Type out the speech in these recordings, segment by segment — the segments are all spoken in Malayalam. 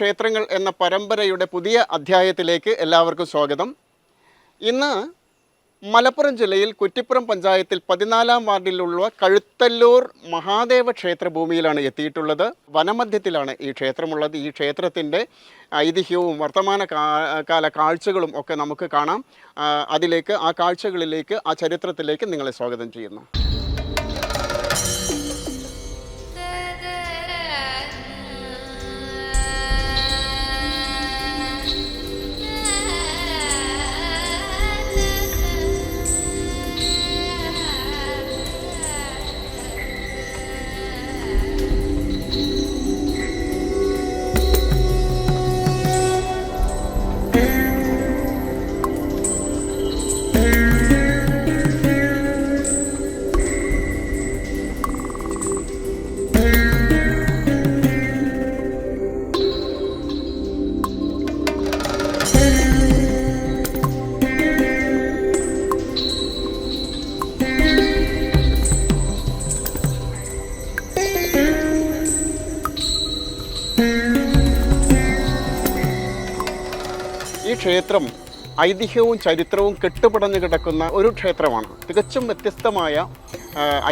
ക്ഷേത്രങ്ങൾ എന്ന പരമ്പരയുടെ പുതിയ അധ്യായത്തിലേക്ക് എല്ലാവർക്കും സ്വാഗതം. ഇന്ന് മലപ്പുറം ജില്ലയിൽ കുറ്റിപ്പുറം പഞ്ചായത്തിൽ പതിനാലാം വാർഡിലുള്ള കഴുത്തല്ലൂർ മഹാദേവ ക്ഷേത്ര ഭൂമിയിലാണ് എത്തിയിട്ടുള്ളത്. വനമധ്യത്തിലാണ് ഈ ക്ഷേത്രമുള്ളത്. ഈ ക്ഷേത്രത്തിന്റെ ഐതിഹ്യവും വർത്തമാന കാല കാഴ്ചകളും ഒക്കെ നമുക്ക് കാണാം. അതിലേക്ക് ആ കാഴ്ചകളിലേക്ക് ആ ചരിത്രത്തിലേക്ക് നിങ്ങളെ സ്വാഗതം ചെയ്യുന്നു. ക്ഷേത്രം ഐതിഹ്യവും ചരിത്രവും കെട്ടുപടഞ്ഞു കിടക്കുന്ന ഒരു ക്ഷേത്രമാണ്. തികച്ചും വ്യത്യസ്തമായ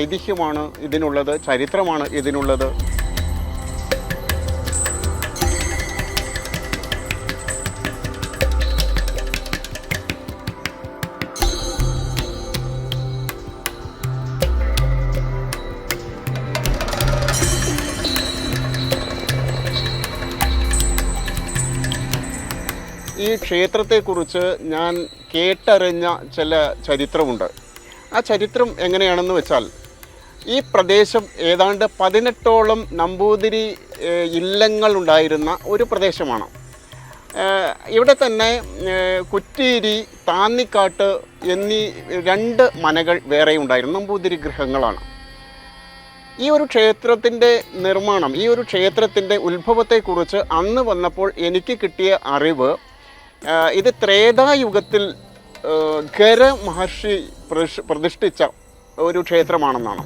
ഐതിഹ്യമാണ് ഇതിനുള്ളത് ചരിത്രമാണ് ഇതിനുള്ളത്. ഈ ക്ഷേത്രത്തെക്കുറിച്ച് ഞാൻ കേട്ടറിഞ്ഞ ചില ചരിത്രമുണ്ട്. ആ ചരിത്രം എങ്ങനെയാണെന്ന് വെച്ചാൽ ഈ പ്രദേശം ഏതാണ്ട് പതിനെട്ടോളം നമ്പൂതിരി ഇല്ലങ്ങൾ ഉണ്ടായിരുന്ന ഒരു പ്രദേശമാണ്. ഇവിടെ തന്നെ കുറ്റീരി താന്നിക്കാട്ട് എന്നീ രണ്ട് മനകൾ വേറെ ഉണ്ടായിരുന്നു. നമ്പൂതിരി ഗൃഹങ്ങളാണ്. ഈ ഒരു ക്ഷേത്രത്തിന്റെ നിർമ്മാണം ഈ ഒരു ക്ഷേത്രത്തിന്റെ ഉത്ഭവത്തെക്കുറിച്ച് അന്ന് വന്നപ്പോൾ എനിക്ക് കിട്ടിയ അറിവ് ഇത് ത്രേതായുഗത്തിൽ ഖര മഹർഷി പ്രതിഷ്ഠിച്ച ഒരു ക്ഷേത്രമാണെന്നാണ്.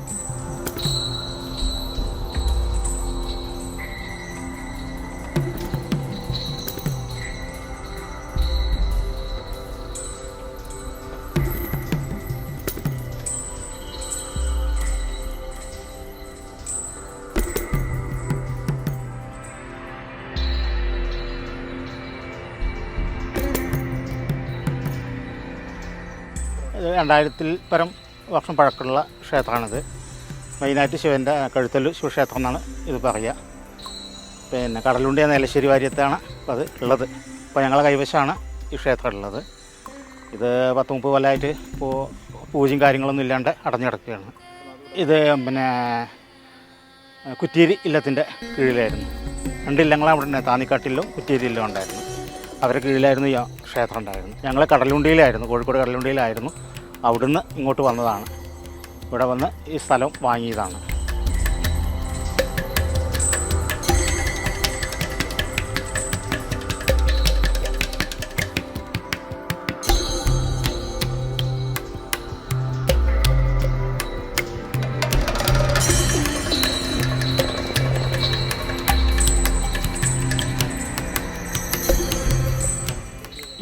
രണ്ടായിരത്തിൽ പരം വർഷം പഴക്കമുള്ള ക്ഷേത്രമാണിത്. മെയിനായിട്ട് ശിവന്റെ കഴുത്തല്ലു ശിവക്ഷേത്രം എന്നാണ് ഇത് പറയുക. പിന്നെ കടലുണ്ടിയ നിലശ്ശേരി വാര്യത്താണ് അത് ഉള്ളത്. അപ്പോൾ ഞങ്ങളെ കൈവശമാണ് ഈ ക്ഷേത്രം ഉള്ളത്. ഇത് പത്ത് മുപ്പത് കൊല്ലമായിട്ട് ഇപ്പോൾ പൂജയും കാര്യങ്ങളൊന്നും ഇല്ലാണ്ട് അടഞ്ഞു കിടക്കുകയാണ്. ഇത് പിന്നെ കുറ്റീരി ഇല്ലത്തിന്റെ കീഴിലായിരുന്നു. രണ്ട് ഇല്ലങ്ങൾ അവിടെ തന്നെ താന്നിക്കാട്ടിലും കുറ്റീരി ഇല്ലം ഉണ്ടായിരുന്നു. അവരുടെ കീഴിലായിരുന്നു ഈ ക്ഷേത്രം ഉണ്ടായിരുന്നു ഞങ്ങൾ കടലുണ്ടിയിലായിരുന്നു. കോഴിക്കോട് കടലുണ്ടിയിലായിരുന്നു. അവിടുന്ന് ഇങ്ങോട്ട് വന്നതാണ്. ഇവിടെ വന്ന് ഈ സ്ഥലം വാങ്ങിയതാണ്.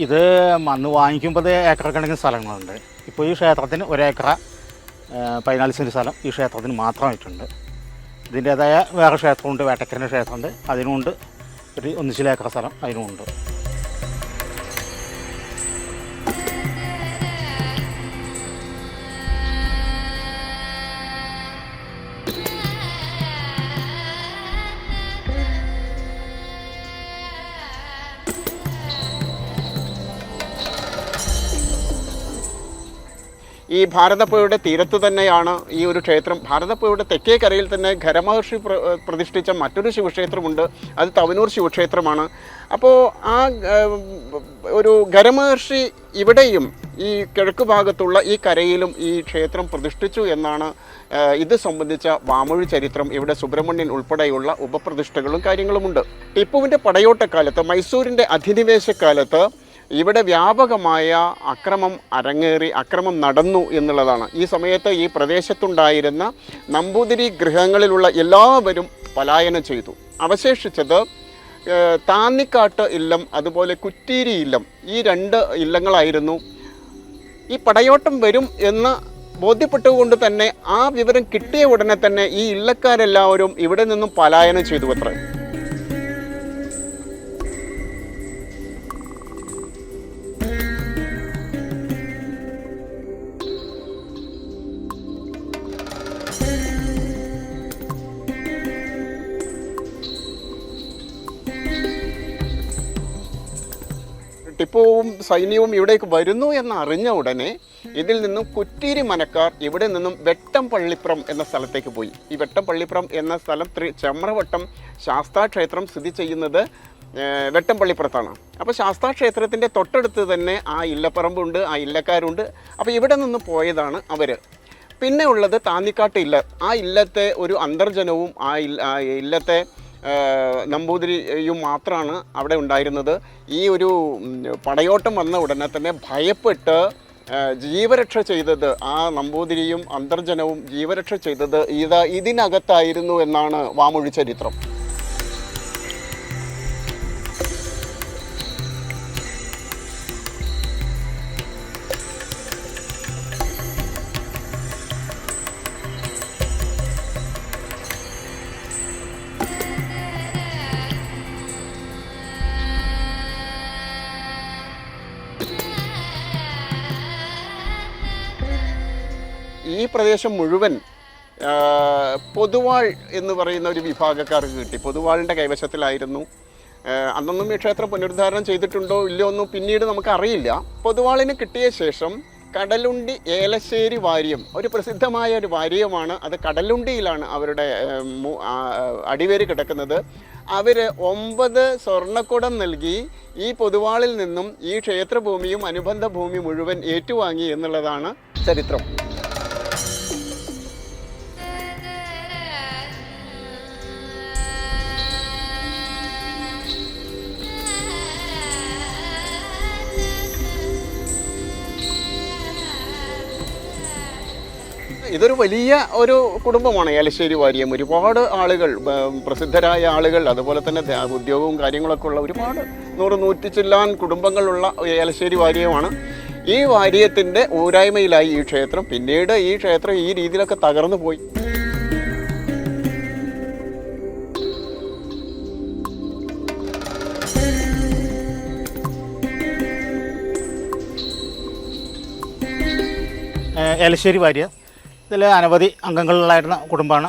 ഇത് മണ്ണ് വാങ്ങിക്കുമ്പോൾ ഏക്കർ കണക്കിന് സ്ഥലങ്ങളുണ്ട്. ഇപ്പോൾ ഈ ക്ഷേത്രത്തിന് ഒരേക്കറ പതിനാല് സെന്റ് സ്ഥലം ഈ ക്ഷേത്രത്തിന് മാത്രമായിട്ടുണ്ട് ഇതിന്റേതായ വേറെ ക്ഷേത്രമുണ്ട് വേട്ടക്കരന്റെ ക്ഷേത്രമുണ്ട്. അതിനുമുണ്ട് ഒരു ഒന്നിച്ചിലേക്കറ സ്ഥലം അതിനുമുണ്ട്. ഈ ഭാരതപ്പുഴയുടെ തീരത്തു തന്നെയാണ് ഈ ഒരു ക്ഷേത്രം. ഭാരതപ്പുഴയുടെ തെക്കേ കരയിൽ തന്നെ ഖരമഹർഷി പ്ര പ്രതിഷ്ഠിച്ച മറ്റൊരു ശിവക്ഷേത്രമുണ്ട്. അത് തവനൂർ ശിവക്ഷേത്രമാണ്. അപ്പോൾ ആ ഒരു ഖരമഹർഷി ഇവിടെയും ഈ കിഴക്ക് ഭാഗത്തുള്ള ഈ കരയിലും ഈ ക്ഷേത്രം പ്രതിഷ്ഠിച്ചു എന്നാണ് ഇത് സംബന്ധിച്ച വാമൊഴി ചരിത്രം. ഇവിടെ സുബ്രഹ്മണ്യൻ ഉൾപ്പെടെയുള്ള ഉപപ്രതിഷ്ഠകളും കാര്യങ്ങളുമുണ്ട്. ടിപ്പുവിന്റെ പടയോട്ടക്കാലത്ത് മൈസൂരിന്റെ അധിനിവേശക്കാലത്ത് ഇവിടെ വ്യാപകമായ അക്രമം അരങ്ങേറി അക്രമം നടന്നു എന്നുള്ളതാണ്. ഈ സമയത്ത് ഈ പ്രദേശത്തുണ്ടായിരുന്ന നമ്പൂതിരി ഗൃഹങ്ങളിലുള്ള എല്ലാവരും പലായനം ചെയ്തു. അവശേഷിച്ചത് താന്നിക്കാട്ട് ഇല്ലം അതുപോലെ കുറ്റീരി ഇല്ലം ഈ രണ്ട് ഇല്ലങ്ങളായിരുന്നു. ഈ പടയോട്ടം വരും എന്ന് ബോധ്യപ്പെട്ടുകൊണ്ട് തന്നെ ആ വിവരം കിട്ടിയ ഉടനെ തന്നെ ഈ ഇല്ലക്കാരെല്ലാവരും ഇവിടെ നിന്നും പലായനം ചെയ്തു അത്രേ. ടിപ്പുവും സൈന്യവും ഇവിടേക്ക് വരുന്നു എന്ന് അറിഞ്ഞ ഉടനെ ഇതിൽ നിന്നും കുറ്റീരി മനക്കാർ ഇവിടെ നിന്നും വെട്ടം പള്ളിപ്പുറം എന്ന സ്ഥലത്തേക്ക് പോയി. ഈ വെട്ടം പള്ളിപ്പുറം എന്ന സ്ഥലം ത്രി- ചമ്രവട്ടം ശാസ്താക്ഷേത്രം സ്ഥിതി ചെയ്യുന്നത് വെട്ടംപള്ളിപ്പുറത്താണ്. വെട്ടം പള്ളിപ്പുറത്താണ് അപ്പോൾ ശാസ്താക്ഷേത്രത്തിന്റെ തൊട്ടടുത്ത് തന്നെ ആ ഇല്ലപ്പറമ്പുണ്ട് ആ ഇല്ലക്കാരുണ്ട്. അപ്പോൾ ഇവിടെ നിന്ന് പോയതാണ് അവർ പിന്നെ ഉള്ളത് താന്നിക്കാട്ട് ഇല്ല. ആ ഇല്ലത്തെ ഒരു അന്തർജനവും ആ ഇല്ല ഇല്ലത്തെ നമ്പൂതിരിയും മാത്രമാണ് അവിടെ ഉണ്ടായിരുന്നത്. ഈ ഒരു പടയോട്ടം വന്ന ഉടനെ തന്നെ ഭയപ്പെട്ട് ജീവരക്ഷ ചെയ്തത് ആ നമ്പൂതിരിയും അന്തർജനവും ജീവരക്ഷ ചെയ്തത് ഇത് ഇതിനകത്തായിരുന്നു എന്നാണ് വാമൊഴി ചരിത്രം. പ്രദേശം മുഴുവൻ പൊതുവാൾ എന്ന് പറയുന്ന ഒരു വിഭാഗക്കാർക്ക് കിട്ടി. പൊതുവാളിന്റെ കൈവശത്തിലായിരുന്നു. അന്നൊന്നും ഈ ക്ഷേത്രം പുനരുദ്ധാരണം ചെയ്തിട്ടുണ്ടോ ഇല്ലയോ ഒന്നും പിന്നീട് നമുക്കറിയില്ല പൊതുവാളിന് കിട്ടിയ ശേഷം കടലുണ്ടി ഏലശ്ശേരി വാര്യം ഒരു പ്രസിദ്ധമായ ഒരു വാര്യമാണ്. അത് കടലുണ്ടിയിലാണ് അവരുടെ അടിവേര് കിടക്കുന്നത്. അവർ ഒമ്പത് സ്വർണക്കുടം നൽകി ഈ പൊതുവാളിൽ നിന്നും ഈ ക്ഷേത്രഭൂമിയും അനുബന്ധ ഭൂമി മുഴുവൻ ഏറ്റുവാങ്ങി എന്നുള്ളതാണ് ചരിത്രം. ഇതൊരു വലിയ ഒരു കുടുംബമാണ്. ഏലശ്ശേരി വാര്യം ഒരുപാട് ആളുകൾ പ്രസിദ്ധരായ ആളുകൾ അതുപോലെ തന്നെ ഉദ്യോഗവും കാര്യങ്ങളൊക്കെ ഉള്ള ഒരുപാട് നൂറ് നൂറ്റി ചില്ലാൻ കുടുംബങ്ങളുള്ള ഏലശ്ശേരി വാര്യമാണ്. ഈ വാര്യത്തിന്റെ ഊരായ്മയിലായി ഈ ക്ഷേത്രം. പിന്നീട് ഈ ക്ഷേത്രം ഈ രീതിയിലൊക്കെ തകർന്നു പോയി. ഏലശ്ശേരി വാര്യ. ഇതിൽ അനവധി അംഗങ്ങളുള്ളായിരുന്ന കുടുംബമാണ്.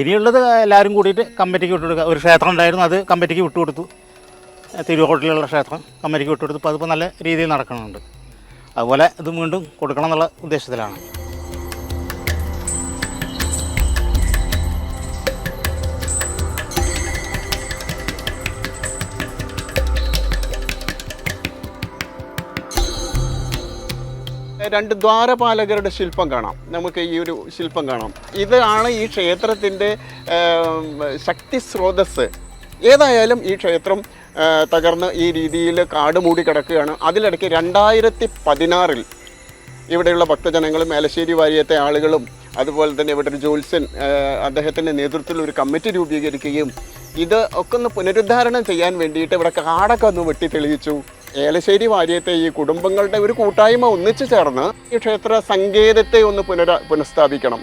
ഇനിയുള്ളത് എല്ലാവരും കൂടിയിട്ട് കമ്മിറ്റിക്ക് വിട്ടുകൊടുക്കുക. ഒരു ക്ഷേത്രം ഉണ്ടായിരുന്നു അത് കമ്മിറ്റിക്ക് വിട്ടുകൊടുത്തു. തിരുവോട്ടിലുള്ള ക്ഷേത്രം കമ്മിറ്റിക്ക് വിട്ടുകൊടുത്തു. അപ്പോൾ അതിപ്പോൾ നല്ല രീതിയിൽ നടക്കുന്നുണ്ട്. അതുപോലെ ഇത് വീണ്ടും കൊടുക്കണം എന്നുള്ള ഉദ്ദേശത്തിലാണ്. രണ്ട് ദ്വാരപാലകരുടെ ശില്പം കാണാം. നമുക്ക് ഈ ഒരു ശില്പം കാണാം. ഇതാണ് ഈ ക്ഷേത്രത്തിന്റെ ശക്തി സ്രോതസ് ഏതായാലും ഈ ക്ഷേത്രം തകർന്ന് ഈ രീതിയിൽ കാട് മൂടി കിടക്കുകയാണ്. അതിലിടയ്ക്ക് രണ്ടായിരത്തി പതിനാറിൽ ഇവിടെയുള്ള ഭക്തജനങ്ങളും മേലശ്ശേരി വാര്യത്തെ ആളുകളും അതുപോലെ തന്നെ ഇവിടെ ഒരു ജോത്സ്യൻ അദ്ദേഹത്തിന്റെ നേതൃത്വത്തിൽ ഒരു കമ്മിറ്റി രൂപീകരിക്കുകയും ഇത് ഒക്കെ ഒന്ന് പുനരുദ്ധാരണം ചെയ്യാൻ വേണ്ടിയിട്ട് ഇവിടെ കാടൊക്കെ ഒന്ന് വെട്ടി തെളിയിച്ചു. ഏലശ്ശേരി വാര്യത്തെ ഈ കുടുംബങ്ങളുടെ ഒരു കൂട്ടായ്മ ഒന്നിച്ചു ചേർന്ന് ഈ ക്ഷേത്ര സങ്കേതത്തെ ഒന്ന് പുനര പുനഃസ്ഥാപിക്കണം.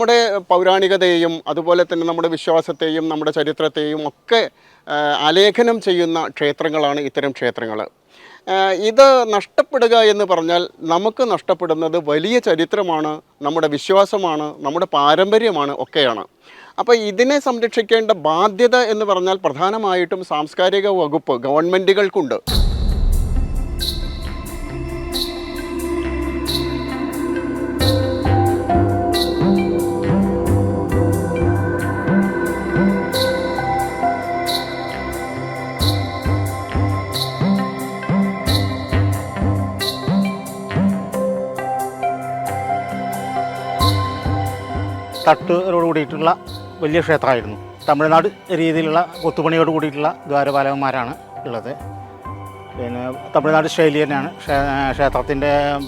നമ്മുടെ പൗരാണികതയെയും അതുപോലെ തന്നെ നമ്മുടെ വിശ്വാസത്തെയും നമ്മുടെ ചരിത്രത്തെയും ഒക്കെ ആലേഖനം ചെയ്യുന്ന ക്ഷേത്രങ്ങളാണ് ഇത്തരം ക്ഷേത്രങ്ങൾ ഇത് നഷ്ടപ്പെടുക എന്ന് പറഞ്ഞാൽ നമുക്ക് നഷ്ടപ്പെടുന്നത് വലിയ ചരിത്രമാണ് നമ്മുടെ വിശ്വാസമാണ് നമ്മുടെ പാരമ്പര്യമാണ് ഒക്കെയാണ്. അപ്പോൾ ഇതിനെ സംരക്ഷിക്കേണ്ട ബാധ്യത എന്ന് പറഞ്ഞാൽ പ്രധാനമായിട്ടും സാംസ്കാരിക വകുപ്പ് ഗവൺമെന്റുകൾക്കുണ്ട് തട്ടോട് കൂടിയിട്ടുള്ള വലിയ ക്ഷേത്രമായിരുന്നു. തമിഴ്നാട് രീതിയിലുള്ള കൊത്തുപണിയോട് കൂടിയിട്ടുള്ള ദ്വാരപാലകന്മാരാണ് ഉള്ളത്. പിന്നെ തമിഴ്നാട് ശൈലി തന്നെയാണ്. ക്ഷേ- ക്ഷേത്രത്തിന്റെ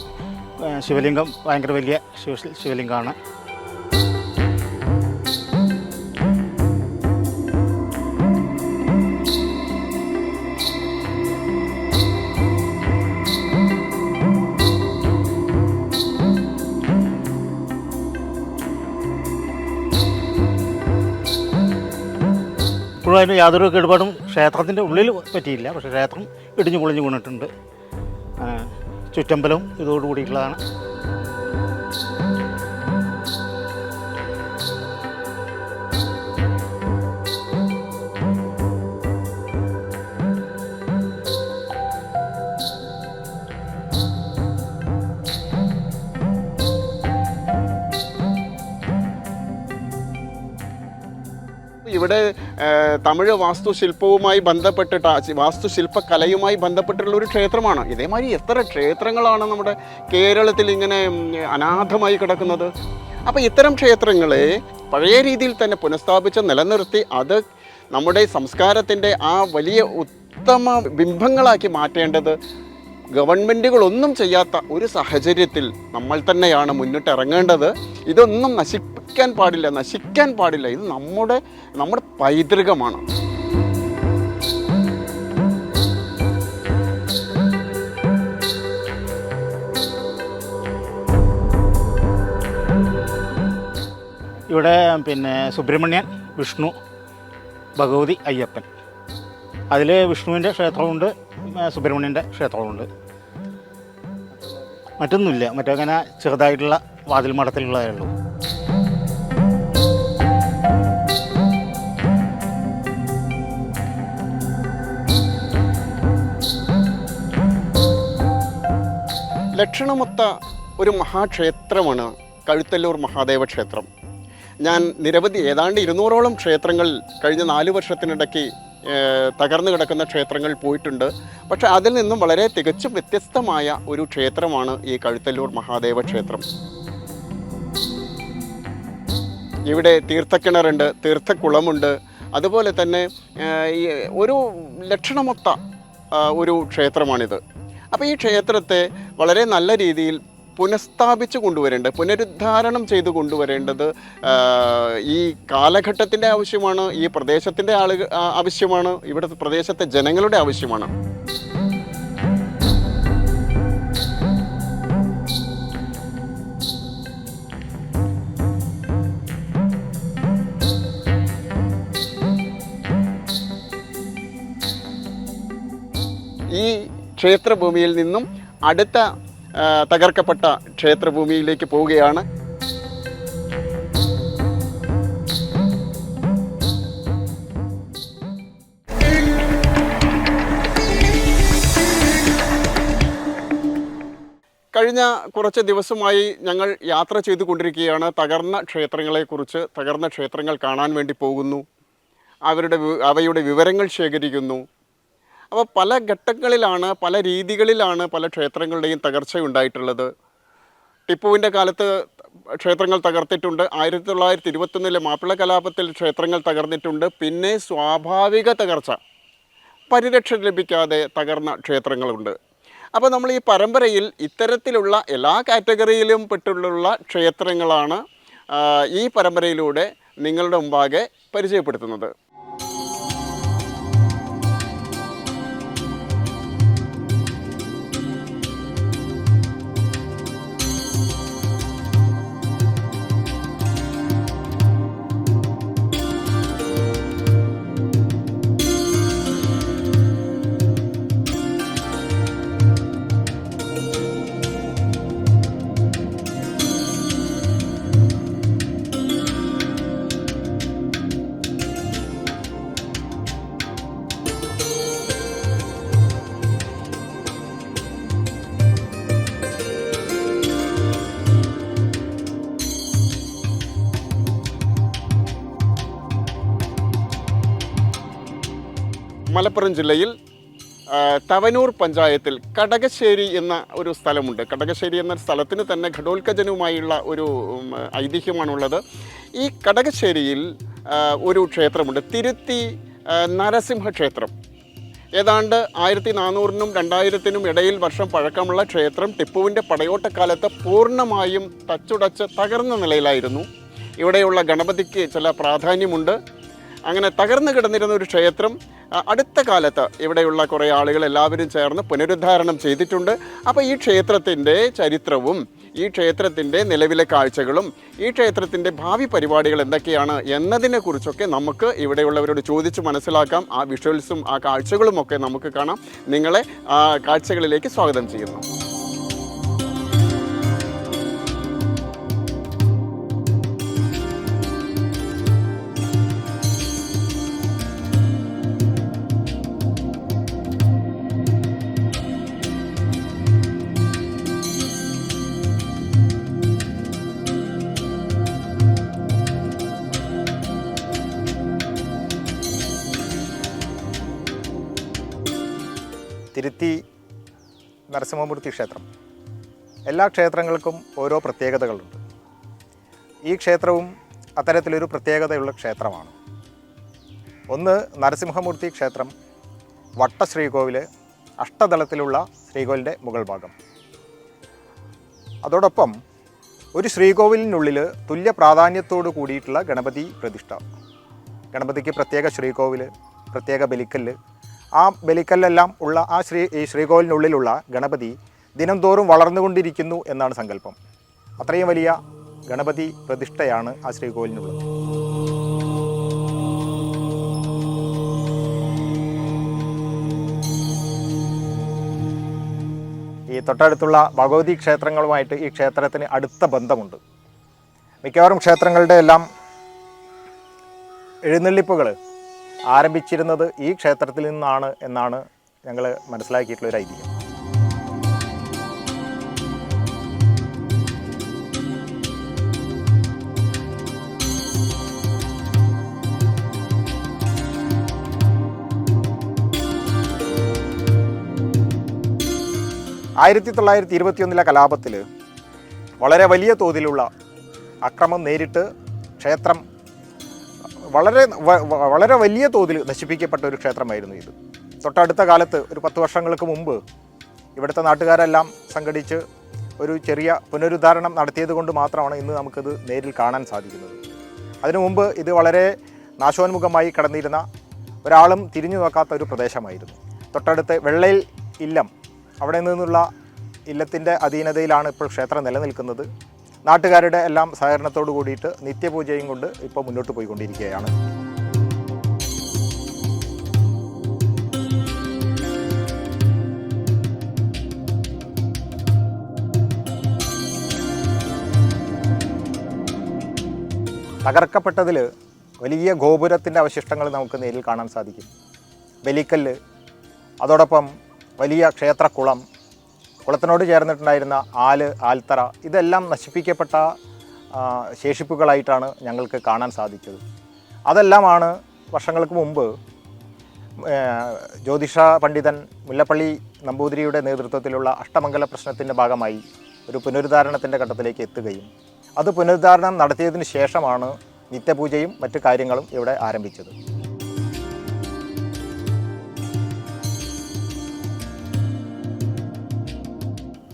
ശിവലിംഗം ഭയങ്കര വലിയ ശിവ ശിവലിംഗമാണ്. ഇപ്പോഴും അതിന് യാതൊരു കേടുപാടും ക്ഷേത്രത്തിന്റെ ഉള്ളിൽ പറ്റിയില്ല. പക്ഷേ ക്ഷേത്രം ഇടിഞ്ഞു പൊളിഞ്ഞു വീണിട്ടുണ്ട്. ചുറ്റമ്പലവും ഇതോട് ഇവിടെ തമിഴ് വാസ്തുശില്പവുമായി ബന്ധപ്പെട്ടിട്ട് വാസ്തുശില്പകലയുമായി ബന്ധപ്പെട്ടിട്ടുള്ള ഒരു ക്ഷേത്രമാണ്. ഇതേമാതിരി എത്ര ക്ഷേത്രങ്ങളാണ് നമ്മുടെ കേരളത്തിൽ ഇങ്ങനെ അനാഥമായി കിടക്കുന്നത്? അപ്പോൾ ഇത്തരം ക്ഷേത്രങ്ങളെ പഴയ രീതിയിൽ തന്നെ പുനഃസ്ഥാപിച്ച് നിലനിർത്തി അത് നമ്മുടെ സംസ്കാരത്തിന്റെ ആ വലിയ ഉത്തമ ബിംബങ്ങളാക്കി മാറ്റേണ്ടത് ഗവൺമെന്റുകളൊന്നും ചെയ്യാത്ത ഒരു സാഹചര്യത്തിൽ നമ്മൾ തന്നെയാണ് മുന്നിട്ടിറങ്ങേണ്ടത് ഇതൊന്നും നശിപ്പിക്കാൻ പാടില്ല നശിക്കാൻ പാടില്ല. ഇത് നമ്മുടെ നമ്മുടെ പൈതൃകമാണ്. ഇവിടെ പിന്നെ സുബ്രഹ്മണ്യൻ വിഷ്ണു ഭഗവതി അയ്യപ്പൻ. അതിൽ വിഷ്ണുവിന്റെ ക്ഷേത്രമുണ്ട് സുബ്രഹ്മണ്യന്റെ ക്ഷേത്രമുണ്ട്. മറ്റൊന്നുമില്ല. മറ്റങ്ങനെ ചെറുതായിട്ടുള്ള വാതിൽ മഠത്തിലുള്ളതേ ഉള്ളൂ ലക്ഷണമൊത്ത ഒരു മഹാക്ഷേത്രമാണ് കഴുത്തല്ലൂർ മഹാദേവ ക്ഷേത്രം. ഞാൻ നിരവധി ഏതാണ്ട് ഇരുന്നൂറോളം ക്ഷേത്രങ്ങൾ കഴിഞ്ഞ നാല് വർഷത്തിനിടയ്ക്ക് തകർന്നു കിടക്കുന്ന ക്ഷേത്രങ്ങൾ പോയിട്ടുണ്ട്. പക്ഷെ അതിൽ നിന്നും വളരെ തികച്ചും വ്യത്യസ്തമായ ഒരു ക്ഷേത്രമാണ് ഈ കഴുത്തല്ലൂർ മഹാദേവ ക്ഷേത്രം. ഇവിടെ തീർത്ഥക്കിണറുണ്ട് തീർത്ഥക്കുളമുണ്ട്. അതുപോലെ തന്നെ ഒരു ലക്ഷണമൊത്ത ഒരു ക്ഷേത്രമാണിത്. അപ്പോൾ ഈ ക്ഷേത്രത്തെ വളരെ നല്ല രീതിയിൽ പുനഃസ്ഥാപിച്ച് കൊണ്ടുവരേണ്ടത് പുനരുദ്ധാരണം ചെയ്ത് കൊണ്ടുവരേണ്ടത് ഈ കാലഘട്ടത്തിന്റെ ആവശ്യമാണ് ഈ പ്രദേശത്തിന്റെ ആളുകൾ ആവശ്യമാണ് ഇവിടുത്തെ പ്രദേശത്തെ ജനങ്ങളുടെ ആവശ്യമാണ്. ക്ഷേത്രഭൂമിയിൽ നിന്നും അടുത്ത തകർക്കപ്പെട്ട ക്ഷേത്രഭൂമിയിലേക്ക് പോവുകയാണ്. കഴിഞ്ഞ കുറച്ച് ദിവസമായി ഞങ്ങൾ യാത്ര ചെയ്തു കൊണ്ടിരിക്കുകയാണ് തകർന്ന ക്ഷേത്രങ്ങളെക്കുറിച്ച് തകർന്ന ക്ഷേത്രങ്ങൾ കാണാൻ വേണ്ടി പോകുന്നു. അവരുടെ അവയുടെ വിവരങ്ങൾ ശേഖരിക്കുന്നു. അപ്പോൾ പല ഘട്ടങ്ങളിലാണ് പല രീതികളിലാണ് പല ക്ഷേത്രങ്ങളുടെയും തകർച്ച ഉണ്ടായിട്ടുള്ളത്. ടിപ്പുവിന്റെ കാലത്ത് ക്ഷേത്രങ്ങൾ തകർത്തിട്ടുണ്ട്. ആയിരത്തി തൊള്ളായിരത്തി ഇരുപത്തൊന്നിലെ മാപ്പിള കലാപത്തിൽ ക്ഷേത്രങ്ങൾ തകർന്നിട്ടുണ്ട്. പിന്നെ സ്വാഭാവിക തകർച്ച പരിരക്ഷ ലഭിക്കാതെ തകർന്ന ക്ഷേത്രങ്ങളുണ്ട്. അപ്പോൾ നമ്മൾ ഈ പരമ്പരയിൽ ഇത്തരത്തിലുള്ള എല്ലാ കാറ്റഗറിയിലും പെട്ടുള്ള ക്ഷേത്രങ്ങളാണ് ഈ പരമ്പരയിലൂടെ നിങ്ങളുടെ മുമ്പാകെ പരിചയപ്പെടുത്തുന്നത്. മലപ്പുറം ജില്ലയിൽ തവനൂർ പഞ്ചായത്തിൽ കടകശ്ശേരി എന്ന ഒരു സ്ഥലമുണ്ട്. കടകശ്ശേരി എന്ന സ്ഥലത്തിന് തന്നെ ഘടോത്കജനുമായുള്ള ഒരു ഐതിഹ്യമാണുള്ളത്. ഈ കടകശ്ശേരിയിൽ ഒരു ക്ഷേത്രമുണ്ട്. തിരുത്തി നരസിംഹ ക്ഷേത്രം. ഏതാണ്ട് ആയിരത്തി നാനൂറിനും രണ്ടായിരത്തിനും ഇടയിൽ വർഷം പഴക്കമുള്ള ക്ഷേത്രം ടിപ്പുവിന്റെ പടയോട്ടക്കാലത്ത് പൂർണമായും തച്ചുടച്ച് തകർന്ന നിലയിലായിരുന്നു. ഇവിടെയുള്ള ഗണപതിക്ക് ചില പ്രാധാന്യമുണ്ട്. അങ്ങനെ തകർന്നു കിടന്നിരുന്ന ഒരു ക്ഷേത്രം അടുത്ത കാലത്ത് ഇവിടെയുള്ള കുറേ ആളുകൾ എല്ലാവരും ചേർന്ന് പുനരുദ്ധാരണം ചെയ്തിട്ടുണ്ട്. അപ്പോൾ ഈ ക്ഷേത്രത്തിന്റെ ചരിത്രവും ഈ ക്ഷേത്രത്തിന്റെ നിലവിലെ കാഴ്ചകളും ഈ ക്ഷേത്രത്തിന്റെ ഭാവി പരിപാടികൾ എന്തൊക്കെയാണ് എന്നതിനെക്കുറിച്ചൊക്കെ നമുക്ക് ഇവിടെയുള്ളവരോട് ചോദിച്ച് മനസ്സിലാക്കാം. ആ വിഷ്വൽസും ആ കാഴ്ചകളും ഒക്കെ നമുക്ക് കാണാം. നിങ്ങളെ ആ കാഴ്ചകളിലേക്ക് സ്വാഗതം ചെയ്യുന്നു. നരസിംഹമൂർത്തി ക്ഷേത്രം. എല്ലാ ക്ഷേത്രങ്ങൾക്കും ഓരോ പ്രത്യേകതകളുണ്ട്. ഈ ക്ഷേത്രവും അത്തരത്തിലൊരു പ്രത്യേകതയുള്ള ക്ഷേത്രമാണ്. ഒന്ന് നരസിംഹമൂർത്തി ക്ഷേത്രം വട്ട ശ്രീകോവിൽ അഷ്ടതലത്തിലുള്ള ശ്രീകോവിലിന്റെ മുകൾ ഭാഗം. അതോടൊപ്പം ഒരു ശ്രീകോവിലിനുള്ളിൽ തുല്യ പ്രാധാന്യത്തോട് കൂടിയിട്ടുള്ള ഗണപതി പ്രതിഷ്ഠ. ഗണപതിക്ക് പ്രത്യേക ശ്രീകോവിൽ പ്രത്യേക ബലിക്കല്ല് ആ ബലിക്കല്ലെല്ലാം ഉള്ള ആ ശ്രീ ഈ ശ്രീകോവിലിനുള്ളിലുള്ള ഗണപതി ദിനംതോറും വളർന്നുകൊണ്ടിരിക്കുന്നു എന്നാണ് സങ്കല്പം. അത്രയും വലിയ ഗണപതി പ്രതിഷ്ഠയാണ് ആ ശ്രീകോവിലിനുള്ളത്. ഈ തൊട്ടടുത്തുള്ള ഭഗവതി ക്ഷേത്രങ്ങളുമായിട്ട് ഈ ക്ഷേത്രത്തിന് അടുത്ത ബന്ധമുണ്ട്. മിക്കവാറും ക്ഷേത്രങ്ങളുടെ എല്ലാം എഴുന്നള്ളിപ്പുകൾ ആരംഭിച്ചിരുന്നത് ഈ ക്ഷേത്രത്തിൽ നിന്നാണ് എന്നാണ് ഞങ്ങൾ മനസ്സിലാക്കിയിട്ടുള്ള ഒരു ഐതിഹ്യം. ആയിരത്തി തൊള്ളായിരത്തി ഇരുപത്തിയൊന്നിലെ കലാപത്തിൽ വളരെ വലിയ തോതിലുള്ള അക്രമം നേരിട്ട് ക്ഷേത്രം വളരെ വളരെ വലിയ തോതിൽ നശിപ്പിക്കപ്പെട്ട ഒരു ക്ഷേത്രമായിരുന്നു ഇത്. തൊട്ടടുത്ത കാലത്ത് ഒരു പത്ത് വർഷങ്ങൾക്ക് മുമ്പ് ഇവിടുത്തെ നാട്ടുകാരെല്ലാം സംഘടിച്ച് ഒരു ചെറിയ പുനരുദ്ധാരണം നടത്തിയത് കൊണ്ട് മാത്രമാണ് ഇന്ന് നമുക്കിത് നേരിൽ കാണാൻ സാധിക്കുന്നത്. അതിനു മുമ്പ് ഇത് വളരെ നാശോന്മുഖമായി കടന്നിരുന്ന ഒരാളും തിരിഞ്ഞു നോക്കാത്ത ഒരു പ്രദേശമായിരുന്നു. തൊട്ടടുത്ത് വെള്ളയിൽ ഇല്ലം അവിടെ നിന്നുള്ള ഇല്ലത്തിന്റെ അധീനതയിലാണ് ഇപ്പോൾ ക്ഷേത്രം നിലനിൽക്കുന്നത്. നാട്ടുകാരുടെ എല്ലാം സഹകരണത്തോട് കൂടിയിട്ട് നിത്യപൂജയും കൊണ്ട് ഇപ്പോൾ മുന്നോട്ട് പോയിക്കൊണ്ടിരിക്കുകയാണ്. തകർക്കപ്പെട്ടതിൽ വലിയ ഗോപുരത്തിന്റെ അവശിഷ്ടങ്ങൾ നമുക്ക് നേരിൽ കാണാൻ സാധിക്കും. ബലിക്കല്ല് അതോടൊപ്പം വലിയ ക്ഷേത്രക്കുളം കുളത്തിനോട് ചേർന്നിട്ടുണ്ടായിരുന്ന ആൽ ആൽത്തറ ഇതെല്ലാം നശിപ്പിക്കപ്പെട്ട ശേഷിപ്പുകളായിട്ടാണ് ഞങ്ങൾക്ക് കാണാൻ സാധിച്ചത്. അതെല്ലാമാണ് വർഷങ്ങൾക്ക് മുമ്പ് ജ്യോതിഷ പണ്ഡിതൻ മുല്ലപ്പള്ളി നമ്പൂതിരിയുടെ നേതൃത്വത്തിലുള്ള അഷ്ടമംഗല പ്രശ്നത്തിന്റെ ഭാഗമായി ഒരു പുനരുദ്ധാരണത്തിന്റെ ഘട്ടത്തിലേക്ക് എത്തുകയും അത് പുനരുദ്ധാരണം നടത്തിയതിന് ശേഷമാണ് നിത്യപൂജയും മറ്റു കാര്യങ്ങളും ഇവിടെ ആരംഭിച്ചത്.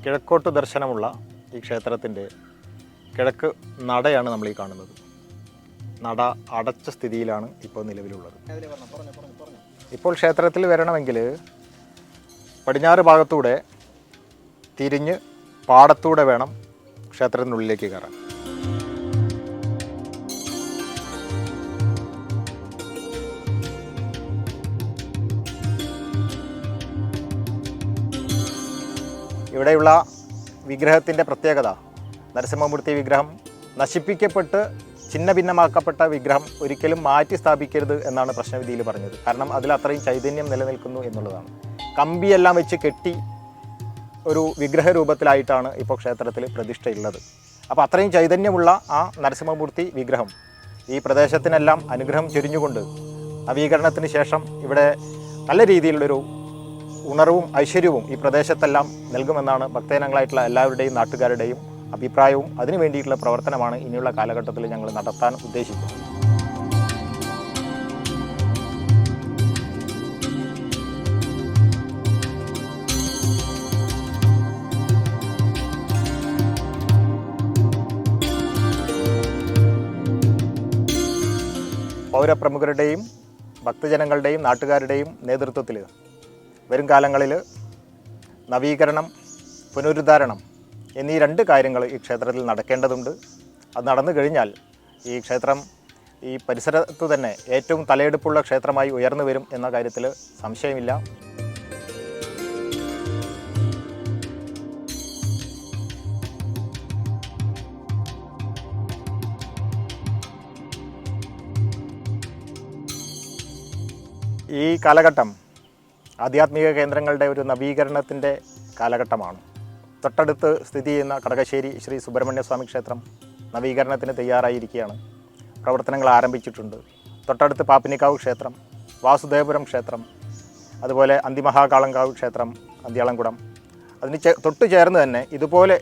കിഴക്കോട്ട് ദർശനമുള്ള ഈ ക്ഷേത്രത്തിന്റെ കിഴക്ക് നടയാണ് നമ്മൾ ഈ കാണുന്നത്. നട അടച്ച സ്ഥിതിയിലാണ് ഇപ്പോൾ നിലവിലുള്ളത്. ഇപ്പോൾ ക്ഷേത്രത്തിൽ വരണമെങ്കിൽ പടിഞ്ഞാറ് ഭാഗത്തൂടെ തിരിഞ്ഞ് പാടത്തൂടെ വേണം ക്ഷേത്രത്തിനുള്ളിലേക്ക് കയറാൻ. ഇവിടെയുള്ള വിഗ്രഹത്തിന്റെ പ്രത്യേകത. നരസിംഹമൂർത്തി വിഗ്രഹം നശിപ്പിക്കപ്പെട്ട് ചിന്ന ഭിന്നമാക്കപ്പെട്ട വിഗ്രഹം ഒരിക്കലും മാറ്റി സ്ഥാപിക്കരുത് എന്നാണ് പ്രശ്നവിധിയിൽ പറഞ്ഞത്. കാരണം അതിൽ അത്രയും ചൈതന്യം നിലനിൽക്കുന്നു എന്നുള്ളതാണ്. കമ്പിയെല്ലാം വെച്ച് കെട്ടി ഒരു വിഗ്രഹ രൂപത്തിലായിട്ടാണ് ഇപ്പോൾ ക്ഷേത്രത്തിൽ പ്രതിഷ്ഠയുള്ളത്. അപ്പോൾ അത്രയും ചൈതന്യമുള്ള ആ നരസിംഹമൂർത്തി വിഗ്രഹം ഈ പ്രദേശത്തിനെല്ലാം അനുഗ്രഹം ചൊരിഞ്ഞുകൊണ്ട് നവീകരണത്തിന് ശേഷം ഇവിടെ നല്ല രീതിയിലുള്ളൊരു ഉണർവും ഐശ്വര്യവും ഈ പ്രദേശത്തെല്ലാം നൽകുമെന്നാണ് ഭക്തജനങ്ങളായിട്ടുള്ള എല്ലാവരുടെയും നാട്ടുകാരുടെയും അഭിപ്രായവും. അതിനു വേണ്ടിയിട്ടുള്ള പ്രവർത്തനമാണ് ഇനിയുള്ള കാലഘട്ടത്തിൽ ഞങ്ങൾ നടത്താൻ ഉദ്ദേശിക്കുന്നത്. പൗരപ്രമുഖരുടെയും ഭക്തജനങ്ങളുടെയും നാട്ടുകാരുടെയും നേതൃത്വത്തിൽ വരും കാലങ്ങളിൽ നവീകരണം പുനരുദ്ധാരണം എന്നീ രണ്ട് കാര്യങ്ങൾ ഈ ക്ഷേത്രത്തിൽ നടക്കേണ്ടതുണ്ട്. അത് നടന്നു കഴിഞ്ഞാൽ ഈ ക്ഷേത്രം ഈ പരിസരത്ത് തന്നെ ഏറ്റവും തലയെടുപ്പുള്ള ക്ഷേത്രമായി ഉയർന്നു വരും എന്ന കാര്യത്തിൽ സംശയമില്ല. ഈ കാലഘട്ടം ആധ്യാത്മിക കേന്ദ്രങ്ങളുടെ ഒരു നവീകരണത്തിന്റെ കാലഘട്ടമാണ്. തൊട്ടടുത്ത് സ്ഥിതി ചെയ്യുന്ന കടകശ്ശേരി ശ്രീ സുബ്രഹ്മണ്യ സ്വാമി ക്ഷേത്രം നവീകരണത്തിന് തയ്യാറായിരിക്കുകയാണ്. പ്രവർത്തനങ്ങൾ ആരംഭിച്ചിട്ടുണ്ട്. തൊട്ടടുത്ത് പാപ്പിനിക്കാവ് ക്ഷേത്രം വാസുദേവപുരം ക്ഷേത്രം അതുപോലെ അന്തിമഹാകാളങ്കാവ് ക്ഷേത്രം അന്ത്യാളംകുടം അതിന് തൊട്ട് ചേർന്ന് തന്നെ ഇതുപോലെ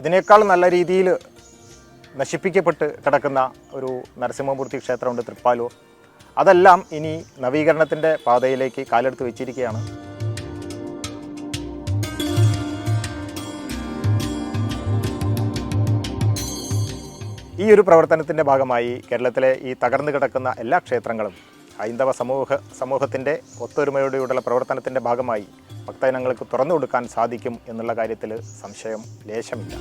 ഇതിനേക്കാൾ നല്ല രീതിയിൽ നശിപ്പിക്കപ്പെട്ട് കിടക്കുന്ന ഒരു നരസിംഹമൂർത്തി ക്ഷേത്രമുണ്ട് തൃപ്പാലൂർ. അതെല്ലാം ഇനി നവീകരണത്തിന്റെ പാതയിലേക്ക് കാലെടുത്ത് വെച്ചിരിക്കുകയാണ്. ഈ ഒരു പ്രവർത്തനത്തിന്റെ ഭാഗമായി കേരളത്തിലെ ഈ തകർന്നു കിടക്കുന്ന എല്ലാ ക്ഷേത്രങ്ങളും ഹൈന്ദവ സമൂഹ സമൂഹത്തിന്റെ ഒത്തൊരുമയോടെയുള്ള പ്രവർത്തനത്തിന്റെ ഭാഗമായി ഭക്തജനങ്ങൾക്ക് തുറന്നു കൊടുക്കാൻ സാധിക്കും എന്നുള്ള കാര്യത്തിൽ സംശയം ലേശമില്ല.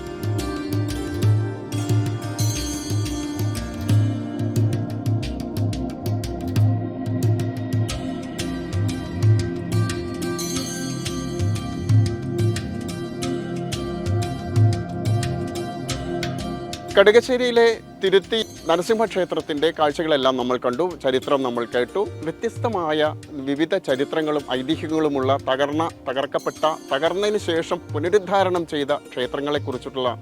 കടുകശ്ശേരിയിലെ തിരുത്തി നരസിംഹ ക്ഷേത്രത്തിന്റെ കാഴ്ചകളെല്ലാം നമ്മൾ കണ്ടു. ചരിത്രം നമ്മൾ കേട്ടു. വ്യത്യസ്തമായ വിവിധ ചരിത്രങ്ങളും ഐതിഹ്യങ്ങളുമുള്ള തകർന്ന തകർക്കപ്പെട്ട തകർന്നതിന് ശേഷം പുനരുദ്ധാരണം ചെയ്ത ക്ഷേത്രങ്ങളെക്കുറിച്ചിട്ടുള്ള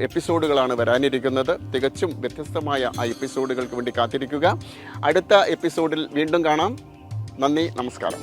എപ്പിസോഡുകളാണ് വരാനിരിക്കുന്നത്. തികച്ചും വ്യത്യസ്തമായ ആ എപ്പിസോഡുകൾക്ക് വേണ്ടി കാത്തിരിക്കുക. അടുത്ത എപ്പിസോഡിൽ വീണ്ടും കാണാം. നന്ദി നമസ്കാരം.